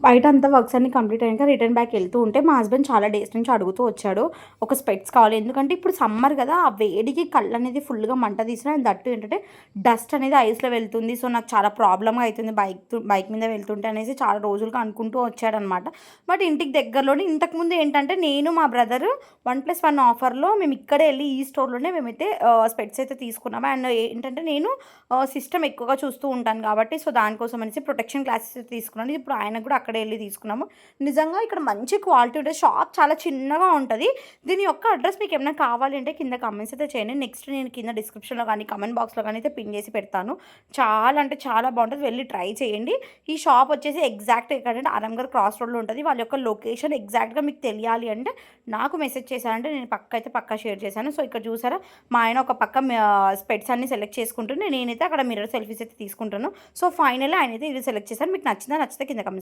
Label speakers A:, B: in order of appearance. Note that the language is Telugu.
A: బయట అంతా వర్క్స్ అన్ని కంప్లీట్ అయ్యాక రిటర్న్ బ్యాక్ వెళ్తూ ఉంటే మా హస్బెండ్ చాలా డేస్ నుంచి అడుగుతూ వచ్చాడు ఒక స్పెట్స్ కావాలి. ఎందుకంటే ఇప్పుడు సమ్మర్ కదా ఆ వేడికి కళ్ళు అనేది ఫుల్గా మంట తీసిన దట్టు ఏంటంటే డస్ట్ అనేది ఐస్లో వెళ్తుంది. సో నాకు చాలా ప్రాబ్లమ్గా అవుతుంది బైక్ బైక్ మీద వెళ్తుంటే అనేసి చాలా రోజులుగా అనుకుంటూ వచ్చాడనమాట. బట్ ఇంటికి దగ్గరలోనే ఇంతకుముందు ఏంటంటే నేను మా బ్రదర్ వన్ ప్లస్ వన్ ఆఫర్లో మేము ఇక్కడే వెళ్ళి ఈ స్టోర్లోనే మేమైతే స్పెట్స్ అయితే తీసుకున్నాము. అండ్ ఏంటంటే నేను సిస్టమ్ ఎక్కువగా చూస్తూ ఉంటాను కాబట్టి సో దానికోసం అనేసి ప్రొటెక్షన్ క్లాసెస్ తీసుకున్నాను. ఇప్పుడు ఆయన కూడా అక్కడే వెళ్ళి తీసుకున్నాము. నిజంగా ఇక్కడ మంచి క్వాలిటీ ఉంటుంది. షాప్ చాలా చిన్నగా ఉంటుంది. దీని యొక్క అడ్రస్ మీకు ఏమైనా కావాలి అంటే కింద కమెంట్స్ అయితే చేయండి. నెక్స్ట్ నేను కింద డిస్క్రిప్షన్లో కానీ కమెంట్ బాక్స్లో కానీ అయితే పిన్ చేసి పెడతాను. చాలా అంటే చాలా బాగుంటుంది. వెళ్ళి ట్రై చేయండి. ఈ షాప్ వచ్చేసి ఎగ్జాక్ట్ ఎక్కడంటే ఆరంగర్ క్రాస్ రోడ్లో ఉంటుంది. వాళ్ళ యొక్క లొకేషన్ ఎగ్జాక్ట్గా మీకు తెలియాలి అంటే నాకు మెసేజ్ చేశారంటే నేను పక్క అయితే పక్కా షేర్ చేశాను. సో ఇక్కడ చూసారా? మా ఆయన ఒక పక్క స్పెట్స్ అన్ని సెలెక్ట్ చేసుకుంటుంటే నేనైతే అక్కడ మిర్రర్ సెల్ఫీస్ అయితే తీసుకుంటాను. సో ఫైనల్ ఆయన అయితే ఇది సెలెక్ట్ చేశాను మీకు నచ్చిందా? నచ్చితే కింద కమెంట్స్